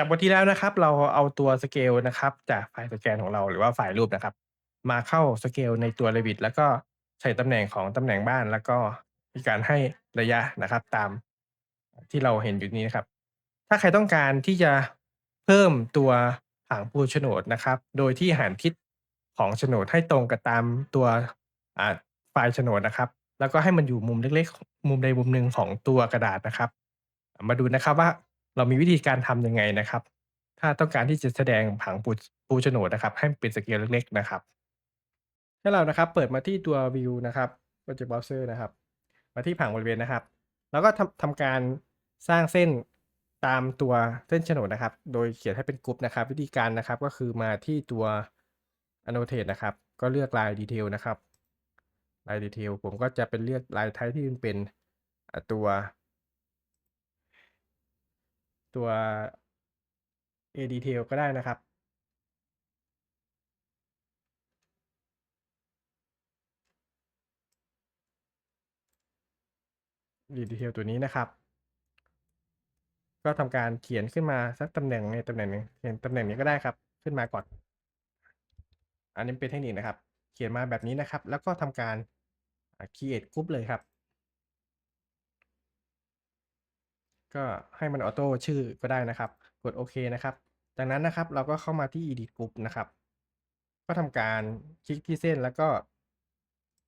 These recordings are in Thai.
จากบทที่แล้วนะครับ เราเอาตัวสเกลนะครับ จากไฟล์สแกนของเราหรือว่าไฟล์รูปนะครับ มาเข้าสเกลในตัว Revit แล้วก็ใส่ตำแหน่งของตำแหน่งบ้าน แล้วก็มีการให้ระยะนะครับ ตามที่เราเห็นอยู่นี้นะครับ ถ้าใครต้องการที่จะเพิ่มตัวผังปูโฉนดนะครับ โดยที่หารทิศของโฉนดให้ตรงกับตามตัวอ่าไฟล์โฉนดนะครับ แล้วก็ให้มันอยู่มุมเล็กๆ มุมใดมุมหนึ่งของตัวกระดาษนะครับ มาดูนะครับว่า เรามีวิธีการทำยังไงนะครับ ถ้าต้องการที่จะแสดงผังปูปูโฉนดนะครับ ให้เป็นสเกลเล็ก ๆ นะครับให้เรานะครับเปิดมาที่ตัว View นะครับก็จะ Browser นะครับ มาที่ผังบริเวณนะครับ แล้วก็ทำทำการสร้างเส้นตามตัวเส้นโฉนดนะครับ โดยเขียนให้เป็นกรุ๊ปนะครับ วิธีการนะครับก็คือมาที่ตัว annotate นะครับ ก็เลือกลาย detail นะครับลาย detail ผมก็จะเป็นเลือกลายไทป์ที่เป็นตัว ตัว A detail ก็ได้นะครับดีเทลตัวนี้นะครับ ก็ทำการเขียนขึ้นมาสักตำแหน่งในตำแหน่งหนึ่งเขียนตำแหน่งนี้ก็ได้ครับ ขึ้นมาก่อน อันนี้เป็นเทคนิคนะครับ เขียนมาแบบนี้นะครับ แล้วก็ทำการ create group เลยครับ ก็ให้มันออโต้ชื่อก็ได้นะครับ กดโอเคนะครับ จากนั้นนะครับเราก็เข้ามาที่ edit group นะครับ ก็ทำการคลิกที่เส้นแล้วก็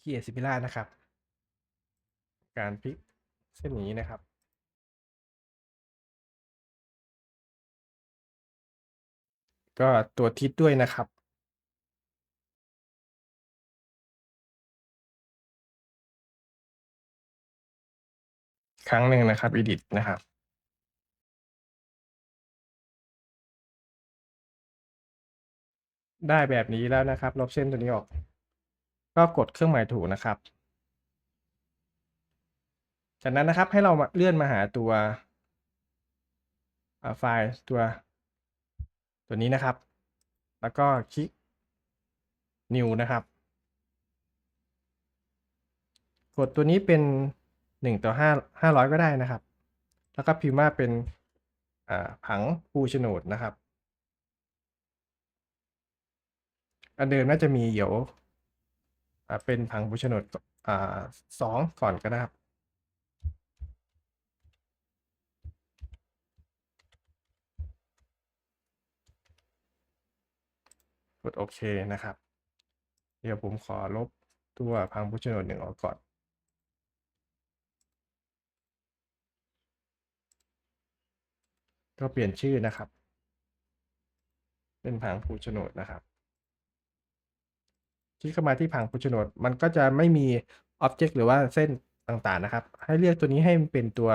create similar นะครับ การพลิกเส้นนี้นะครับก็ตัวทิศด้วยนะครับ ครั้งหนึ่งนะครับ edit นะครับได้แบบนี้แล้วนะครับ ลบเส้นตัวนี้ออก ก็กดเครื่องหมายถูกนะครับ จากนั้นนะครับให้เราเลื่อนมาหาตัวไฟล์ตัว ตัวนี้นะครับ แล้วก็คลิก new นะครับ กดตัวนี้เป็น 1ต่อ5 500ก็ได้นะครับ แล้วก็พิมพ์ว่าเป็นผังปูโฉนดนะครับ อันเดิมน่าจะมีเดี๋ยวอ่าเป็นผังปูโฉนดอ่าสองก่อนก็ได้ครับกดโอเคนะครับ เดี๋ยวผมขอลบตัวพังผู้โฉนดหนึ่งออกก่อน ก็เปลี่ยนชื่อนะครับ เป็นผังผู้โฉนดนะครับคลิกเข้ามาที่ผังผู้โฉนดมันก็จะไม่มีอ็อบเจกต์หรือว่าเส้นต่างๆนะครับ ให้เลือกตัวนี้ให้มันเป็นตัว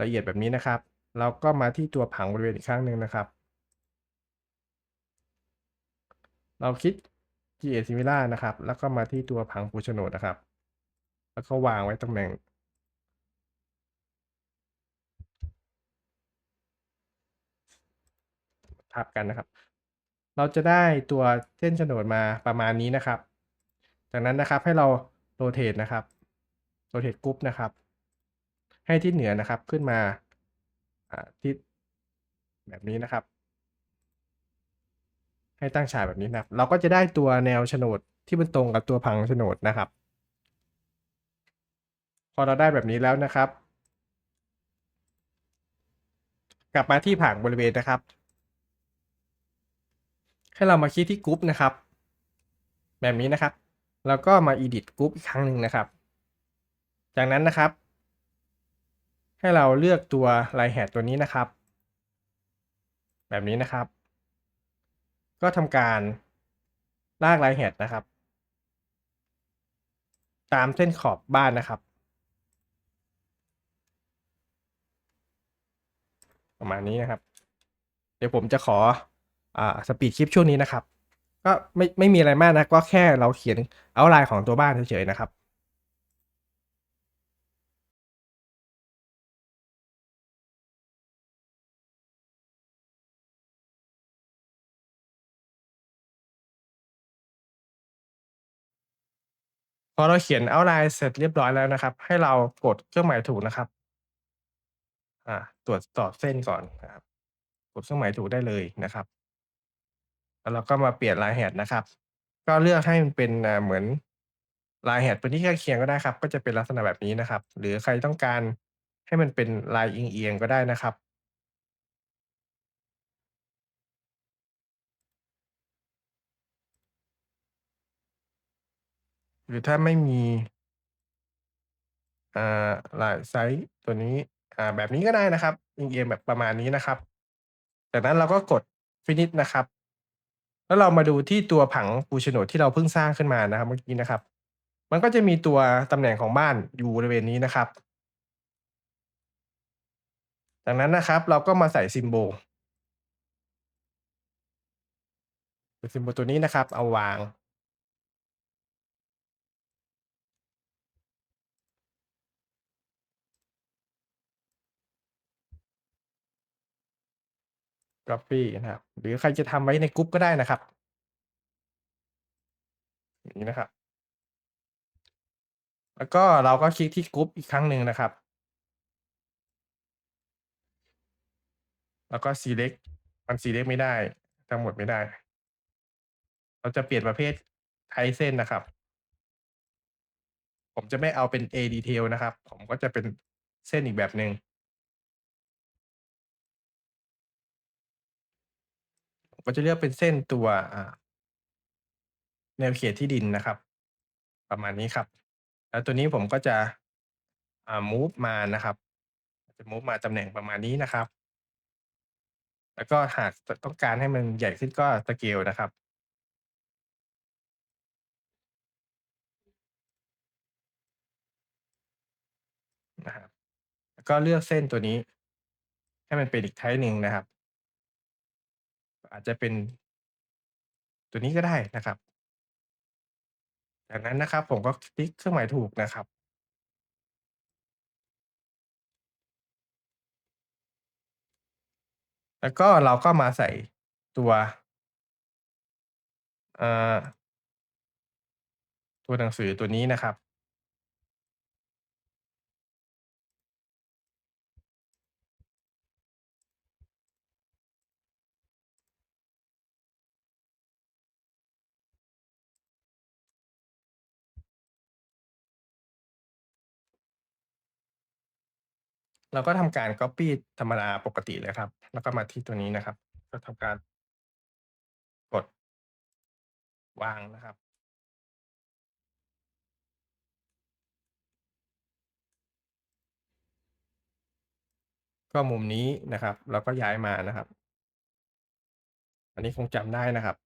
ละเอียดแบบนี้นะครับแล้วก็มาที่ตัวผังบริเวณอีกครั้งหนึ่งนะครับ เราคลิก create similar นะครับ แล้วก็มาที่ตัวผังปูโฉนดนะครับ แล้วก็วางไว้ตำแหน่ง ทับกันนะครับ เราจะได้ตัวเส้นฉนดมาประมาณนี้นะครับ จากนั้นนะครับให้เราโรเ t ตนะครับโรเ t ตกรุ๊ปนะครับ ให้ที่เหนือนะครับขึ้นมาที่แบบนี้นะครับ ให้ตั้งฉากแบบนี้นะครับ เราก็จะได้ตัวแนวโฉนดที่มันตรงกับตัวผังโฉนดนะครับ พอเราได้แบบนี้แล้วนะครับ กลับมาที่ผังบริเวณนะครับ ให้เรามาคลิกที่กรุ๊ปนะครับ แบบนี้นะครับ แล้วก็มา edit กรุ๊ปอีกครั้งหนึ่งนะครับ จากนั้นนะครับ ให้เราเลือกตัว line head ตัวนี้นะครับ แบบนี้นะครับ ก็ทำการลาก line head นะครับ ตามเส้นขอบบ้านนะครับ ประมาณนี้นะครับ เดี๋ยวผมจะขอ สปีดคลิปช่วงนี้นะครับ ก็ไม่ไม่มีอะไรมากนะก็แค่เราเขียนเอาไลน์ของตัวบ้านเฉยๆนะครับพอเราเขียนเอาไลน์เสร็จเรียบร้อยแล้วนะครับ ให้เรากดเครื่องหมายถูกนะครับ อ่า ตรวจสอบเส้นก่อนนะครับ กดเครื่องหมายถูกได้เลยนะครับ แล้วเราก็มาเปลี่ยนรหัสนะครับ ก็เลือกให้มันเป็นเหมือนรหัสตัวที่ใกล้เคียงก็ได้ครับ ก็จะเป็นลักษณะแบบนี้นะครับ หรือใครต้องการให้มันเป็นลายเอียงๆก็ได้นะครับหรือถ้าไม่มีอ่าลายไซซ์ตัวนี้อ่าแบบนี้ก็ได้นะครับเอียงแบบประมาณนี้นะครับ จากนั้นเราก็กด finish นะครับ แล้วเรามาดูที่ตัวผังปูโฉนดที่เราเพิ่งสร้างขึ้นมานะครับเมื่อกี้นะครับ มันก็จะมีตัวตำแหน่งของบ้านอยู่บริเวณนี้นะครับ จากนั้นนะครับเราก็มาใส่ซิมโบซิมโบตัวนี้นะครับ เอาวาง ก๊อบปี้นะครับ หรือใครจะทำไว้ในกรุ๊ปก็ได้นะครับ อย่างนี้นะครับ แล้วก็เราก็คลิกที่กรุ๊ปอีกครั้งหนึ่งนะครับ แล้วก็ select มัน select ไม่ได้ ทั้งหมดไม่ได้ เราจะเปลี่ยนประเภท type เส้นนะครับ ผมจะไม่เอาเป็น A detail นะครับ ผมก็จะเป็นเส้นอีกแบบหนึ่ง มก็จะเลือกเป็นเส้นตัวแนวเขตที่ดินนะครับ ประมาณนี้ครับ แล้วตัวนี้ผมก็จะอ่ามูฟมานะครับ จะมูฟมาตำแหน่งประมาณนี้นะครับ แล้วก็หากต้องการให้มันใหญ่ขึ้นก็สเกลนะครับนะครับแล้วก็เลือกเส้นตัวนี้ ให้มันเป็นอีก type หนึ่งนะครับ อาจจะเป็น ตัวนี้ก็ได้นะครับ จากนั้นนะครับผมก็คลิกเครื่องหมายถูกนะครับแล้วก็เราก็มาใส่ตัวอ่าตัวหนังสือตัวนี้นะครับ เราก็ทำการก๊อบปี้ธรรมดาปกติเลยครับ แล้วก็มาที่ตัวนี้นะครับ ก็ทำการกดวางนะครับ ก็มุมนี้นะครับ เราก็ย้ายมานะครับ อันนี้คงจำได้นะครับ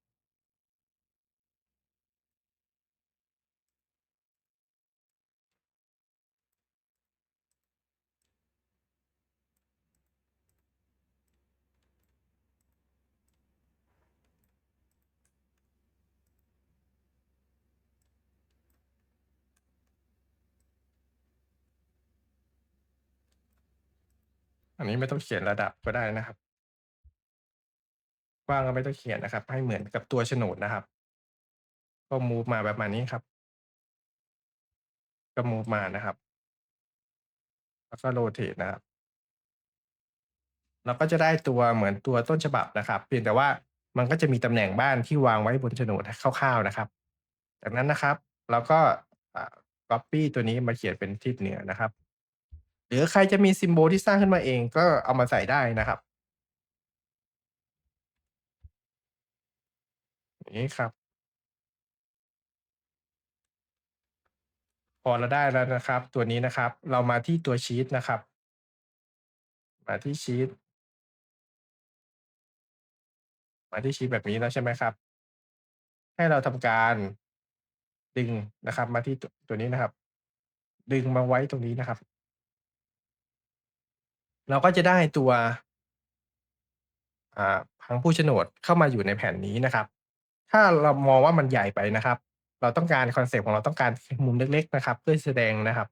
อันนี้ไม่ต้องเขียนระดับก็ได้นะครับกว้างก็ไม่ต้องเขียนนะครับ ให้เหมือนกับตัวโฉนดนะครับ ก็มูฟมาประมานี้ครับ ก็มูฟมานะครับ แล้วก็ rotate นะครับเราก็จะได้ตัวเหมือนตัวต้นฉบับนะครับ เพียงแต่ว่ามันก็จะมีตำแหน่งบ้านที่วางไว้บนโฉนดคร่าวๆนะครับ จากนั้นนะครับ เราก็อ่าก๊อบปี้ตัวนี้มาเขียนเป็นทิศเหนือนะครับ หรือใครจะมี symbol ที่สร้างขึ้นมาเองก็เอามาใส่ได้นะครับอย่ครับ พอเราได้แล้วนะครับ ตัวนี้นะครับ เรามาที่ตัวชีตนะครับ มาที่ชีตมาที่ชีตแบบนี้แล้วใช่ไหมครับ ให้เราทำการดึงนะครับ มาที่ตัวนี้นะครับ ดึงมาไว้ตรงนี้นะครับ เราก็จะได้ตัวอ่าผังปูโฉนดเข้ามาอยู่ในแผ่นนี้นะครับ ถ้าเรามองว่ามันใหญ่ไปนะครับ เราต้องการคอนเซปต์ของเราต้องการมุมเล็ก ๆ นะครับ เพื่อแสดงนะครับ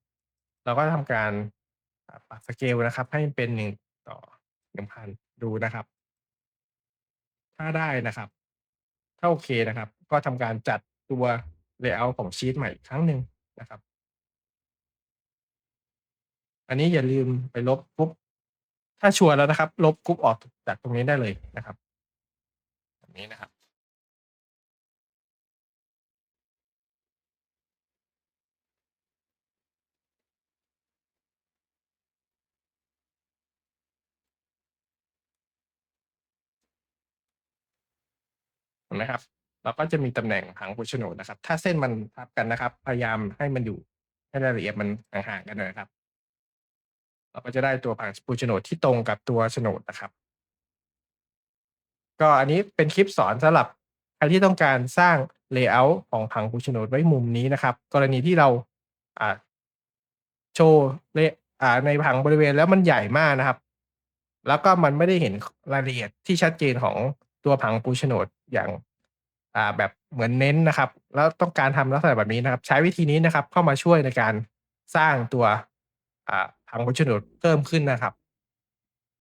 เราก็ทำการปรับสเกลนะครับ ให้เป็น1:1000ดูนะครับ ถ้าได้นะครับ ถ้าโอเคนะครับ ก็ทำการจัดตัว layout ของชีตใหม่อีกครั้งหนึ่งนะครับ อันนี้อย่าลืมไปลบปุ๊บ ถ้าชัวร์แล้วนะครับ ลบกรุ๊ปออกจากตรงนี้ได้เลยนะครับแบบนี้นะครับ เห็นไหมครับ เราก็จะมีตำแหน่งผังผูกโฉนดนะครับ ถ้าเส้นมันทับกันนะครับ พยายามให้มันอยู่ให้รายละเอียดมันห่างๆกันหน่อยนะครับ เราก็จะได้ตัวผังผูโฉนดที่ตรงกับตัวโฉนดนะครับ ก็อันนี้เป็นคลิปสอนสำหรับใครที่ต้องการสร้าง layout ของผังผูโฉนดไว้มุมนี้นะครับ กรณีที่เราโชว์เลในผังบริเวณแล้วมันใหญ่มากนะครับ แล้วก็มันไม่ได้เห็นรายละเอียดที่ชัดเจนของตัวผังปูโฉนดอย่างแบบเหมือนเน้นนะครับ แล้วต้องการทำลักษณะแบบนี้นะครับ ใช้วิธีนี้นะครับเข้ามาช่วยในการสร้างตัวางปูโฉนดเพิ่มขึ้นนะครับ